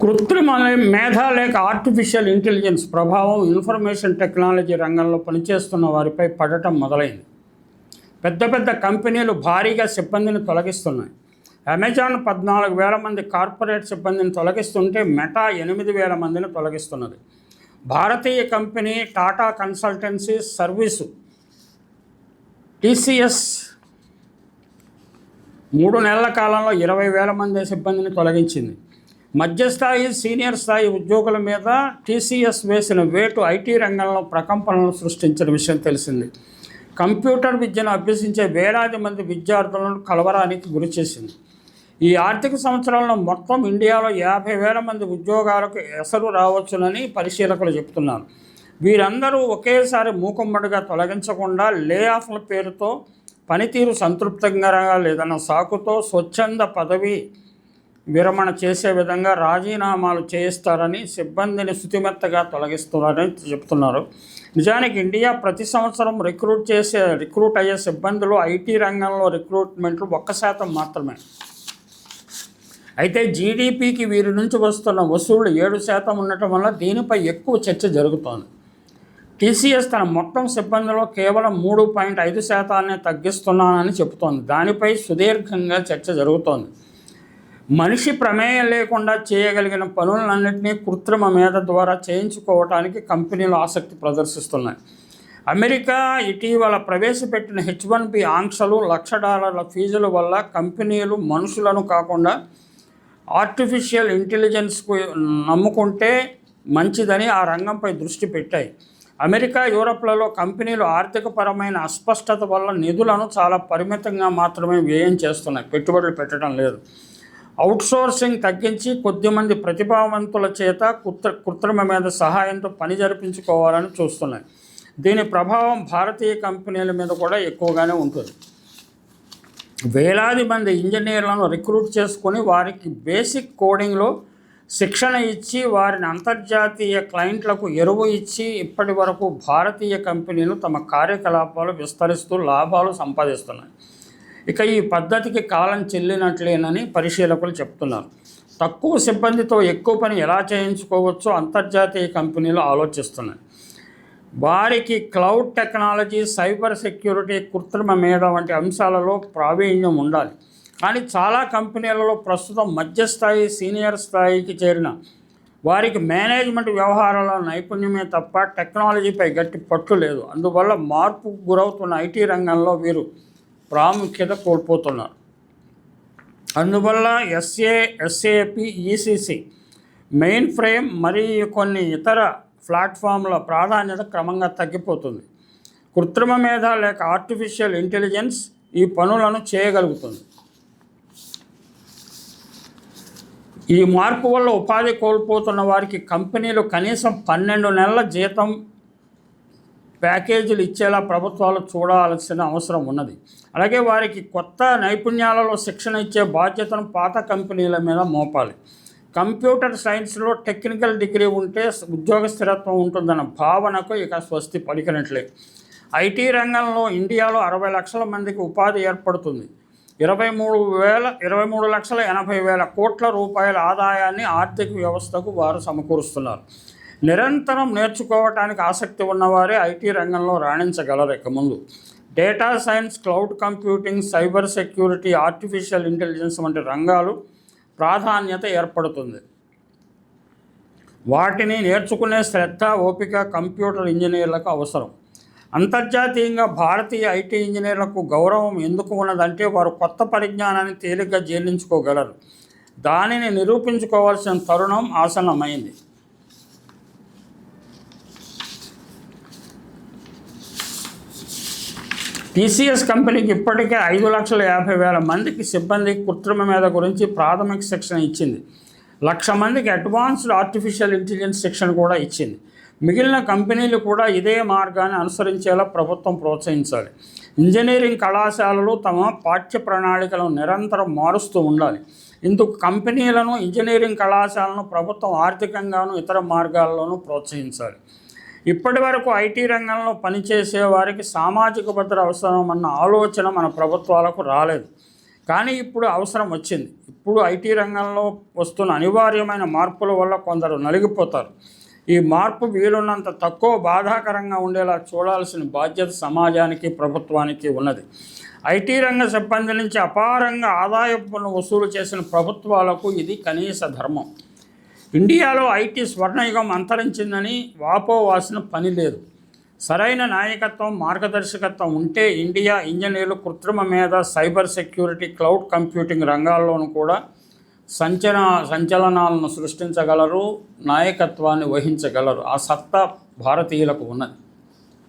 కృత్రిమ మేధ లేక ఆర్టిఫిషియల్ ఇంటెలిజెన్స్ ప్రభావం ఇన్ఫర్మేషన్ టెక్నాలజీ రంగంలో పనిచేస్తున్న వారిపై పడటం మొదలైంది. పెద్ద పెద్ద కంపెనీలు భారీగా సిబ్బందిని తొలగిస్తున్నాయి. అమెజాన్ పద్నాలుగు వేల మంది కార్పొరేట్ సిబ్బందిని తొలగిస్తుంటే మెటా ఎనిమిది వేల మందిని తొలగిస్తున్నది. భారతీయ company Tata consultancy service TCS మూడు నెలల కాలంలో ఇరవై వేల మంది సిబ్బందిని తొలగించింది. మధ్యస్థాయి సీనియర్ స్థాయి ఉద్యోగుల మీద టీసీఎస్ వేసిన వేటు ఐటీ రంగంలో ప్రకంపనలు సృష్టించిన విషయం తెలిసింది. కంప్యూటర్ విద్యను అభ్యసించే వేలాది మంది విద్యార్థులను కలవరానికి గురి చేసింది. ఈ ఆర్థిక సంవత్సరంలో మొత్తం ఇండియాలో యాభై వేల మంది ఉద్యోగాలకు ఎసరు రావచ్చునని పరిశీలకులు చెబుతున్నారు. వీరందరూ ఒకేసారి మూకుమ్మడిగా తొలగించకుండా లే ఆఫ్ల పేరుతో పనితీరు సంతృప్తంగా లేదన్న సాకుతో స్వచ్ఛంద పదవి విరమణ చేసే విధంగా రాజీనామాలు చేయిస్తారని సిబ్బందిని శుతిమెత్తగా తొలగిస్తున్నారని చెప్తున్నారు. నిజానికి ఇండియా ప్రతి సంవత్సరం రిక్రూట్ చేసే రిక్రూట్ అయ్యే సిబ్బందులు ఐటీ రంగంలో రిక్రూట్మెంట్లు ఒక్క శాతం మాత్రమే. అయితే జీడిపికి వీరి నుంచి వస్తున్న వసూళ్ళు ఏడు శాతం ఉండటం వల్ల దీనిపై ఎక్కువ చర్చ జరుగుతోంది. టీసీఎస్ తన మొత్తం సిబ్బందిలో కేవలం మూడు పాయింట్ ఐదు శాతాన్ని తగ్గిస్తున్నానని చెబుతోంది. దానిపై సుదీర్ఘంగా చర్చ జరుగుతోంది. మనిషి ప్రమేయం లేకుండా చేయగలిగిన పనులన్నింటినీ కృత్రిమ మేధ ద్వారా చేయించుకోవటానికి కంపెనీలు ఆసక్తి ప్రదర్శిస్తున్నాయి. అమెరికా ఇటీవల ప్రవేశపెట్టిన హెచ్ వన్ బి ఆంక్షలు లక్ష డాలర్ల ఫీజుల వల్ల కంపెనీలు మనుషులను కాకుండా ఆర్టిఫిషియల్ ఇంటెలిజెన్స్కు నమ్ముకుంటే మంచిదని ఆ రంగంపై దృష్టి పెట్టాయి. అమెరికా యూరప్లలో కంపెనీలు ఆర్థికపరమైన అస్పష్టత వల్ల నిధులను చాలా పరిమితంగా మాత్రమే వ్యయం చేస్తున్నాయి. పెట్టుబడులు పెట్టడం లేదు. అవుట్సోర్సింగ్ తగ్గించి కొద్దిమంది ప్రతిభావంతుల చేత కృత్ర కృత్రిమ మీద సహాయంతో పని జరిపించుకోవాలని చూస్తున్నాయి. దీని ప్రభావం భారతీయ కంపెనీల మీద కూడా ఎక్కువగానే ఉంటుంది. వేలాది మంది ఇంజనీర్లను రిక్రూట్ చేసుకొని వారికి బేసిక్ కోడింగ్లో శిక్షణ ఇచ్చి వారిని అంతర్జాతీయ క్లయింట్లకు ఎరువు ఇచ్చి ఇప్పటి వరకు భారతీయ కంపెనీలు తమ కార్యకలాపాలు విస్తరిస్తూ లాభాలు సంపాదిస్తున్నాయి. ఇక ఈ పద్ధతికి కాలం చెల్లినట్లేనని పరిశీలకులు చెప్తున్నారు. తక్కువ సిబ్బందితో ఎక్కువ పని ఎలా చేయించుకోవచ్చో అంతర్జాతీయ కంపెనీలు ఆలోచిస్తున్నాయి. వారికి క్లౌడ్ టెక్నాలజీ సైబర్ సెక్యూరిటీ కృత్రిమ మేధ వంటి అంశాలలో ప్రావీణ్యం ఉండాలి. కానీ చాలా కంపెనీలలో ప్రస్తుతం మధ్యస్థాయి సీనియర్ స్థాయికి చేరిన వారికి మేనేజ్మెంట్ వ్యవహారాల నైపుణ్యమే తప్ప టెక్నాలజీపై గట్టి పట్టు లేదు. అందువల్ల మార్పు గురవుతున్న ఐటీ రంగంలో వీరు ప్రాముఖ్యత కోల్పోతున్నారు. అందువల్ల S A SAP ECC mainframe మరియు కొన్ని ఇతర ప్లాట్ఫామ్ల ప్రాధాన్యత క్రమంగా తగ్గిపోతుంది. కృత్రిమ మేధ లేక ఆర్టిఫిషియల్ ఇంటెలిజెన్స్ ఈ పనులను చేయగలుగుతుంది. ఈ మార్పు వల్ల ఉపాధి కోల్పోతున్న వారికి కంపెనీలు కనీసం పన్నెండు నెలల జీతం ప్యాకేజీలు ఇచ్చేలా ప్రభుత్వాలు చూడాల్సిన అవసరం ఉన్నది. అలాగే వారికి కొత్త నైపుణ్యాలలో శిక్షణ ఇచ్చే బాధ్యతను పాత కంపెనీల మీద మోపాలి. కంప్యూటర్ సైన్స్లో టెక్నికల్ డిగ్రీ ఉంటే ఉద్యోగ స్థిరత్వం ఉంటుందన్న భావనకు ఇక స్వస్తి పలికినట్లే. ఐటీ రంగంలో ఇండియాలో అరవై లక్షల మందికి ఉపాధి ఏర్పడుతుంది. ఇరవై మూడు వేల ఇరవై మూడు లక్షల ఎనభై వేల కోట్ల రూపాయల ఆదాయాన్ని ఆర్థిక వ్యవస్థకు వారు సమకూరుస్తున్నారు. నిరంతరం నేర్చుకోవటానికి ఆసక్తి ఉన్నవారే ఐటీ రంగంలో రాణించగలరు ఇక ముందు. Data science cloud computing cyber security artificial intelligence వంటి రంగాలు ప్రాధాన్యత ఏర్పడుతుంది. వాటిని నేర్చుకునే శ్రద్ధ ఓపిక కంప్యూటర్ ఇంజనీర్లకు అవసరం. అంతర్జాతీయంగా భారతీయ ఐటీ ఇంజనీర్లకు గౌరవం ఎందుకు ఉన్నదంటే వారు కొత్త పరిజ్ఞానాన్ని తేలిగ్గా జీర్ణించుకోగలరు. దానిని నిరూపించుకోవాల్సిన తరుణం ఆసన్నమైంది. టీసీఎస్ కంపెనీకి ఇప్పటికే ఐదు లక్షల యాభై వేల మందికి సిబ్బంది కృత్రిమ మీద గురించి ప్రాథమిక శిక్షణ ఇచ్చింది. లక్ష మందికి అడ్వాన్స్డ్ ఆర్టిఫిషియల్ ఇంటెలిజెన్స్ శిక్షణ కూడా ఇచ్చింది. మిగిలిన కంపెనీలు కూడా ఇదే మార్గాన్ని అనుసరించేలా ప్రభుత్వం ప్రోత్సహించాలి. ఇంజనీరింగ్ కళాశాలలు తమ పాఠ్య ప్రణాళికలను నిరంతరం మారుస్తూ ఉండాలి. ఇందుకు కంపెనీలను ఇంజనీరింగ్ కళాశాలను ప్రభుత్వం ఆర్థికంగాను ఇతర మార్గాల్లోనూ ప్రోత్సహించాలి. ఇప్పటి వరకు ఐటీ రంగంలో పనిచేసే వారికి సామాజిక భద్రత అవసరం అన్న ఆలోచన మన ప్రభుత్వాలకు రాలేదు. కానీ ఇప్పుడు అవసరం వచ్చింది. ఇప్పుడు ఐటీ రంగంలో వస్తున్న అనివార్యమైన మార్పుల వల్ల కొందరు నలిగిపోతారు. ఈ మార్పు వీలున్నంత తక్కువ బాధాకరంగా ఉండేలా చూడాల్సిన బాధ్యత సమాజానికి ప్రభుత్వానికి ఉన్నది. ఐటీ రంగ సిబ్బంది నుంచి అపారంగా ఆదాయపు పన్ను వసూలు చేసిన ప్రభుత్వాలకు ఇది కనీస ధర్మం. ఇండియాలో ఐటీ స్వర్ణయుగం అంతరించిందని వాపోవాల్సిన పని లేదు. సరైన నాయకత్వం మార్గదర్శకత్వం ఉంటే ఇండియా ఇంజనీర్లు కృత్రిమ మీద సైబర్ సెక్యూరిటీ క్లౌడ్ కంప్యూటింగ్ రంగాల్లోనూ కూడా సంచన సంచలనాలను సృష్టించగలరు నాయకత్వాన్ని వహించగలరు. ఆ సత్తా భారతీయులకు ఉన్నది.